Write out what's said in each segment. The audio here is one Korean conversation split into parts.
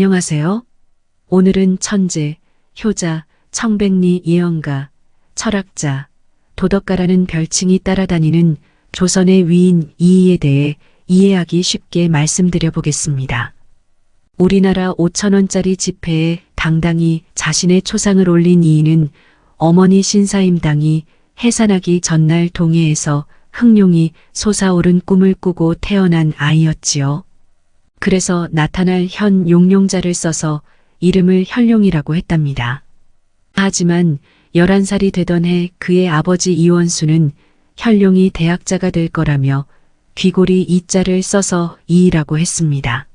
안녕하세요. 오늘은 천재, 효자, 청백리 예언가, 철학자, 도덕가라는 별칭이 따라다니는 조선의 위인 이이에 대해 이해하기 쉽게 말씀드려 보겠습니다. 우리나라 5천원짜리 지폐에 당당히 자신의 초상을 올린 이인은 어머니 신사임당이 해산하기 전날 동해에서 흥룡이 솟아오른 꿈을 꾸고 태어난 아이였지요. 그래서 나타날 현 용룡자를 써서 이름을 현룡이라고 했답니다. 하지만 11살이 되던 해 그의 아버지 이원수는 현룡이 대학자가 될 거라며 귀고리 이자를 써서 이이라고 했습니다.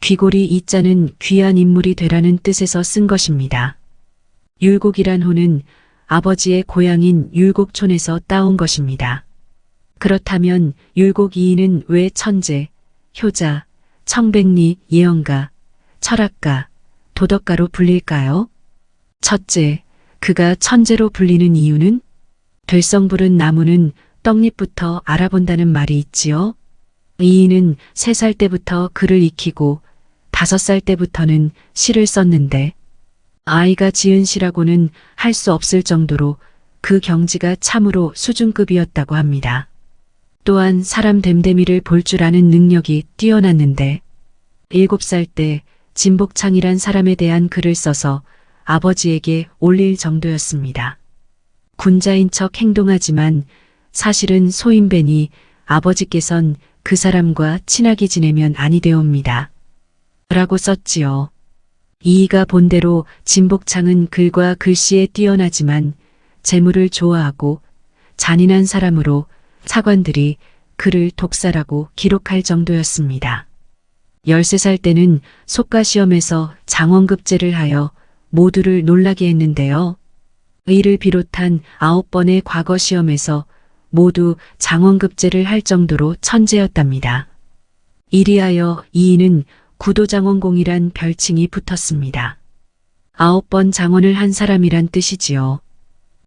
귀고리 이자는 귀한 인물이 되라는 뜻에서 쓴 것입니다. 율곡이란 호는 아버지의 고향인 율곡촌에서 따온 것입니다. 그렇다면 율곡 이인은 왜 천재, 효자, 청백리, 예언가, 철학가, 도덕가로 불릴까요? 첫째, 그가 천재로 불리는 이유는 될성부른 나무는 떡잎부터 알아본다는 말이 있지요. 이인은 세 살 때부터 글을 익히고 다섯 살 때부터는 시를 썼는데 아이가 지은 시라고는 할 수 없을 정도로 그 경지가 참으로 수준급이었다고 합니다. 또한 사람 됨됨이를 볼 줄 아는 능력이 뛰어났는데 일곱 살때 진복창이란 사람에 대한 글을 써서 아버지에게 올릴 정도였습니다. 군자인 척 행동하지만 사실은 소인배니 아버지께선 그 사람과 친하게 지내면 아니 되옵니다. 라고 썼지요. 이이가 본대로 진복창은 글과 글씨에 뛰어나지만 재물을 좋아하고 잔인한 사람으로 차관들이 그를 독사라고 기록할 정도였습니다. 13살 때는 속가시험에서 장원급제를 하여 모두를 놀라게 했는데요. 의를 비롯한 9번의 과거 시험에서 모두 장원급제를 할 정도로 천재였답니다. 이리하여 이인은 구도장원공이란 별칭이 붙었습니다. 아홉 번 장원을 한 사람이란 뜻이지요.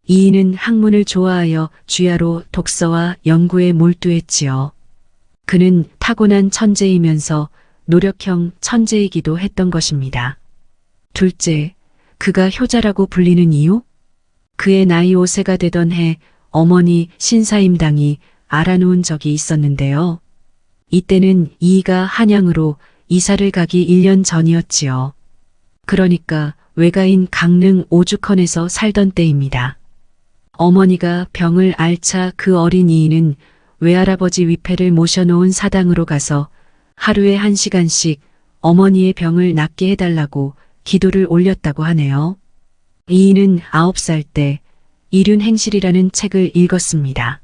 이인은 학문을 좋아하여 주야로 독서와 연구에 몰두했지요. 그는 타고난 천재이면서 노력형 천재이기도 했던 것입니다. 둘째, 그가 효자라고 불리는 이유? 그의 나이 5세가 되던 해 어머니 신사임당이 알아놓은 적이 있었는데요. 이때는 이이가 한양으로 이사를 가기 1년 전이었지요. 그러니까 외가인 강릉 오죽헌에서 살던 때입니다. 어머니가 병을 앓자 그 어린 이인은 외할아버지 위패를 모셔놓은 사당으로 가서 하루에 한 시간씩 어머니의 병을 낫게 해달라고 기도를 올렸다고 하네요. 이인은 9살 때 이륜 행실이라는 책을 읽었습니다.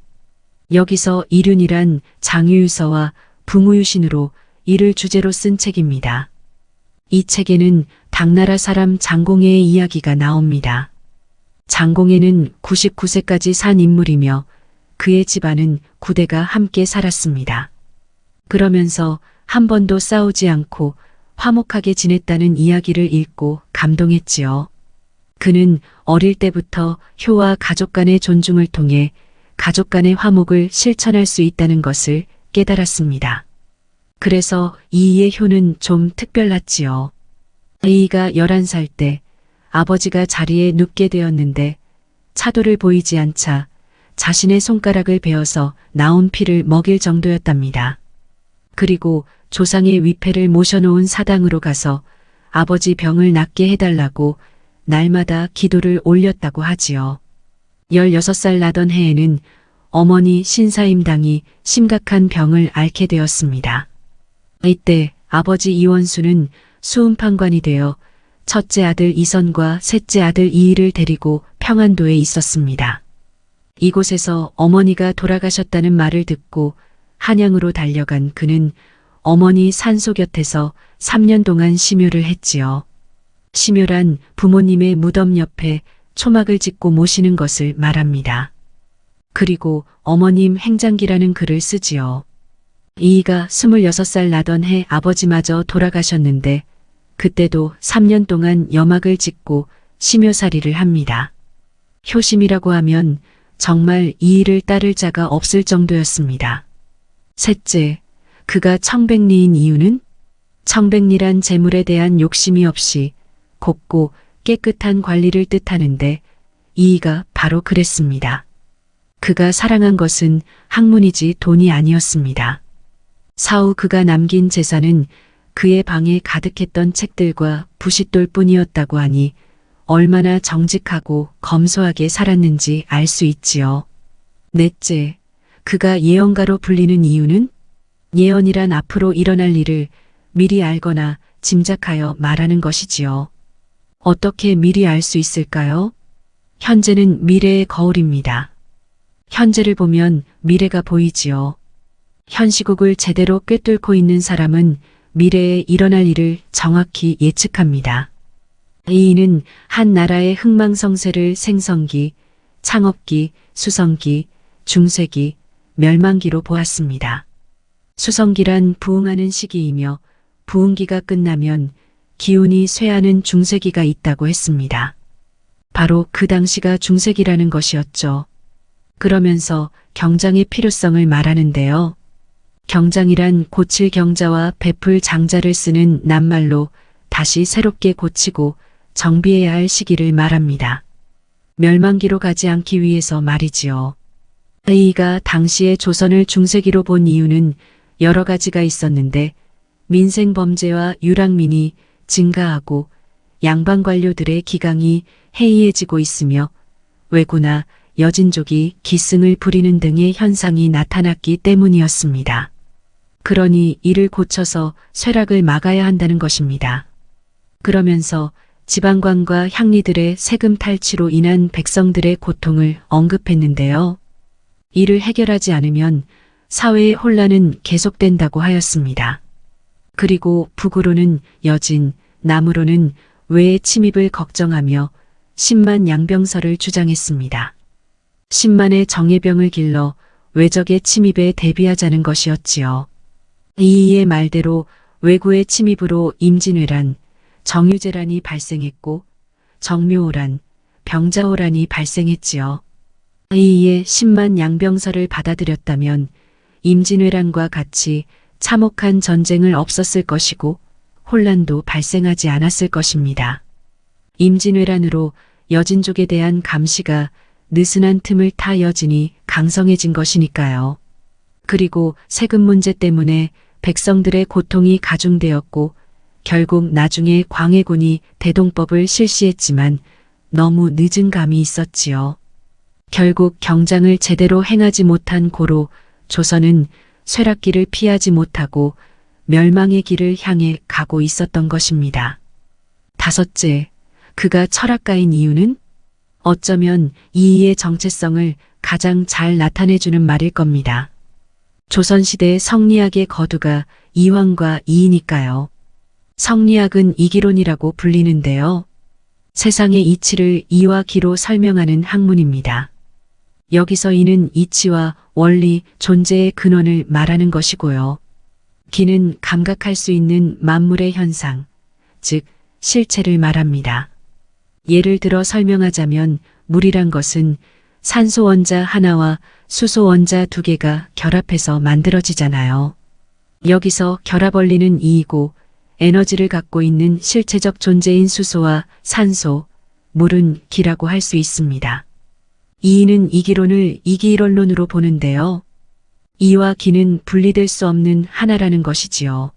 여기서 이륜이란 장유유서와 붕우유신으로 이를 주제로 쓴 책입니다. 이 책에는 당나라 사람 장공회의 이야기가 나옵니다. 장공회는 99세까지 산 인물이며 그의 집안은 구대가 함께 살았습니다. 그러면서 한 번도 싸우지 않고 화목하게 지냈다는 이야기를 읽고 감동했지요. 그는 어릴 때부터 효와 가족 간의 존중을 통해 가족 간의 화목을 실천할 수 있다는 것을 깨달았습니다. 그래서 이이의 효는 좀 특별했지요. 이이가 11살 때 아버지가 자리에 눕게 되었는데 차도를 보이지 않자 자신의 손가락을 베어서 나온 피를 먹일 정도였답니다. 그리고 조상의 위패를 모셔놓은 사당으로 가서 아버지 병을 낫게 해달라고 날마다 기도를 올렸다고 하지요. 16살 나던 해에는 어머니 신사임당이 심각한 병을 앓게 되었습니다. 이때 아버지 이원수는 수음판관이 되어 첫째 아들 이선과 셋째 아들 이의를 데리고 평안도에 있었습니다. 이곳에서 어머니가 돌아가셨다는 말을 듣고 한양으로 달려간 그는 어머니 산소 곁에서 3년 동안 심요를 했지요. 심요란 부모님의 무덤 옆에 초막을 짓고 모시는 것을 말합니다. 그리고 어머님 행장기라는 글을 쓰지요. 이이가 26살 나던 해 아버지마저 돌아가셨는데 그때도 3년 동안 염막을 짓고 심요살이를 합니다. 효심이라고 하면 정말 이 일을 따를 자가 없을 정도였습니다. 셋째, 그가 청백리인 이유는 청백리란 재물에 대한 욕심이 없이 곱고 깨끗한 관리를 뜻하는데 이이가 바로 그랬습니다. 그가 사랑한 것은 학문이지 돈이 아니었습니다. 사후 그가 남긴 재산은 그의 방에 가득했던 책들과 부싯돌 뿐이었다고 하니 얼마나 정직하고 검소하게 살았는지 알 수 있지요. 넷째, 그가 예언가로 불리는 이유는 예언이란 앞으로 일어날 일을 미리 알거나 짐작하여 말하는 것이지요. 어떻게 미리 알 수 있을까요? 현재는 미래의 거울입니다. 현재를 보면 미래가 보이지요. 현 시국을 제대로 꿰뚫고 있는 사람은 미래에 일어날 일을 정확히 예측합니다. 이인은 한 나라의 흥망성쇠를 생성기, 창업기, 수성기, 중세기, 멸망기로 보았습니다. 수성기란 부흥하는 시기이며 부흥기가 끝나면 기운이 쇠하는 중세기가 있다고 했습니다. 바로 그 당시가 중세기라는 것이었죠. 그러면서 경장의 필요성을 말하는데요. 경장이란 고칠 경자와 베풀 장자를 쓰는 낱말로 다시 새롭게 고치고 정비해야 할 시기를 말합니다. 멸망기로 가지 않기 위해서 말이지요. 이가 당시의 조선을 중세기로 본 이유는 여러 가지가 있었는데 민생 범죄와 유랑민이 증가하고 양반 관료들의 기강이 해이해지고 있으며 왜구나 여진족이 기승을 부리는 등의 현상이 나타났기 때문이었습니다. 그러니 이를 고쳐서 쇠락을 막아야 한다는 것입니다. 그러면서 지방관과 향리들의 세금 탈취로 인한 백성들의 고통을 언급했는데요. 이를 해결하지 않으면 사회의 혼란은 계속된다고 하였습니다. 그리고 북으로는 여진, 남으로는 외의 침입을 걱정하며 10만 양병설을 주장했습니다. 10만의 정예병을 길러 외적의 침입에 대비하자는 것이었지요. 이이의 말대로 외구의 침입으로 임진왜란, 정유재란이 발생했고 정묘호란, 병자호란이 발생했지요. 이이의 10만 양병설을 받아들였다면 임진왜란과 같이 참혹한 전쟁을 없었을 것이고 혼란도 발생하지 않았을 것입니다. 임진왜란으로 여진족에 대한 감시가 느슨한 틈을 타 여진이 강성해진 것이니까요. 그리고 세금 문제 때문에 백성들의 고통이 가중되었고 결국 나중에 광해군이 대동법을 실시했지만 너무 늦은 감이 있었지요. 결국 경장을 제대로 행하지 못한 고로 조선은 쇠락기를 피하지 못하고 멸망의 길을 향해 가고 있었던 것입니다. 다섯째, 그가 철학가인 이유는 어쩌면 이이의 정체성을 가장 잘 나타내주는 말일 겁니다. 조선시대 성리학의 거두가 이황과 이이니까요. 성리학은 이기론이라고 불리는데요. 세상의 이치를 이와 기로 설명하는 학문입니다. 여기서 이는 이치와 원리, 존재의 근원을 말하는 것이고요. 기는 감각할 수 있는 만물의 현상, 즉 실체를 말합니다. 예를 들어 설명하자면 물이란 것은 산소 원자 하나와 수소 원자 두 개가 결합해서 만들어지잖아요. 여기서 결합 원리는 이이고 에너지를 갖고 있는 실체적 존재인 수소와 산소, 물은 기라고 할 수 있습니다. 이이는 이기론을 이기론론으로 보는데요. 이와 기는 분리될 수 없는 하나라는 것이지요.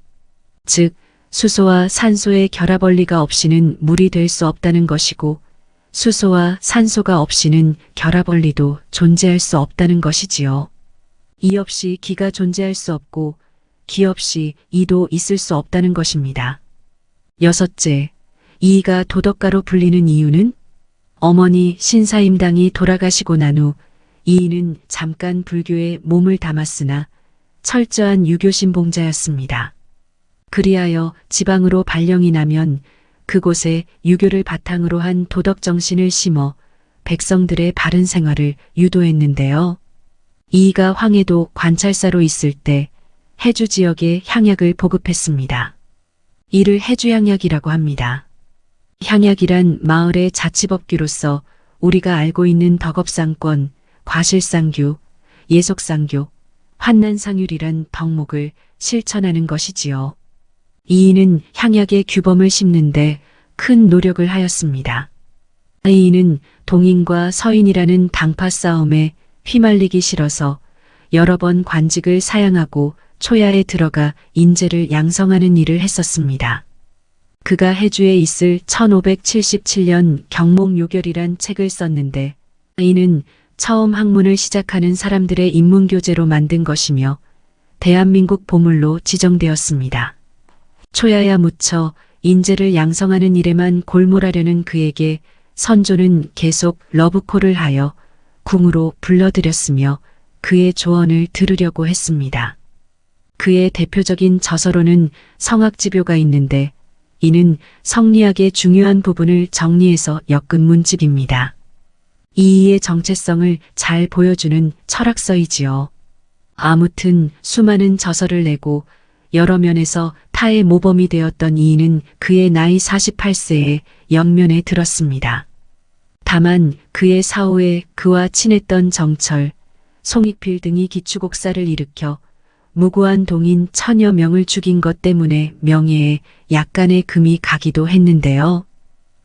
즉, 수소와 산소의 결합 원리가 없이는 물이 될 수 없다는 것이고, 수소와 산소가 없이는 결합 원리도 존재할 수 없다는 것이지요. 이 없이 기가 존재할 수 없고, 기 없이 이도 있을 수 없다는 것입니다. 여섯째, 이가 도덕가로 불리는 이유는 어머니 신사임당이 돌아가시고 난 후 이인은 잠깐 불교에 몸을 담았으나 철저한 유교 신봉자였습니다. 그리하여 지방으로 발령이 나면 그곳에 유교를 바탕으로 한 도덕 정신을 심어 백성들의 바른 생활을 유도했는데요. 이이가 황해도 관찰사로 있을 때 해주 지역에 향약을 보급했습니다. 이를 해주향약이라고 합니다. 향약이란 마을의 자치법규로서 우리가 알고 있는 덕업상권, 과실상규, 예속상교, 환난상율이란 덕목을 실천하는 것이지요. 이인은 향약의 규범을 심는데 큰 노력을 하였습니다. 이인은 동인과 서인이라는 당파 싸움에 휘말리기 싫어서 여러 번 관직을 사양하고 초야에 들어가 인재를 양성하는 일을 했었습니다. 그가 해주에 있을 1577년 경목요결이란 책을 썼는데 이는 처음 학문을 시작하는 사람들의 인문교재로 만든 것이며 대한민국 보물로 지정되었습니다. 초야야 무쳐 인재를 양성하는 일에만 골몰하려는 그에게 선조는 계속 러브콜을 하여 궁으로 불러들였으며 그의 조언을 들으려고 했습니다. 그의 대표적인 저서로는 성악지묘가 있는데 이는 성리학의 중요한 부분을 정리해서 엮은 문집입니다. 이의의 정체성을 잘 보여주는 철학서이지요. 아무튼 수많은 저서를 내고 여러 면에서 타의 모범이 되었던 이인은 그의 나이 48세에 영면에 들었습니다. 다만 그의 사후에 그와 친했던 정철, 송익필 등이 기축옥사를 일으켜 무고한 동인 천여 명을 죽인 것 때문에 명예에 약간의 금이 가기도 했는데요.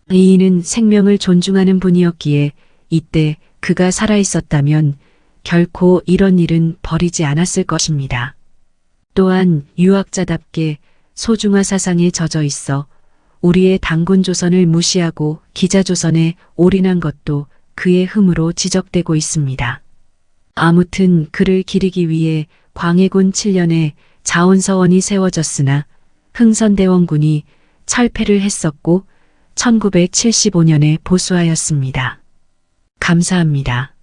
이인은 생명을 존중하는 분이었기에 이때 그가 살아있었다면 결코 이런 일은 벌이지 않았을 것입니다. 또한 유학자답게 소중화 사상에 젖어 있어 우리의 당군 조선을 무시하고 기자 조선에 올인한 것도 그의 흠으로 지적되고 있습니다. 아무튼 그를 기리기 위해 광해군 7년에 자원서원이 세워졌으나 흥선대원군이 철폐를 했었고 1975년에 보수하였습니다. 감사합니다.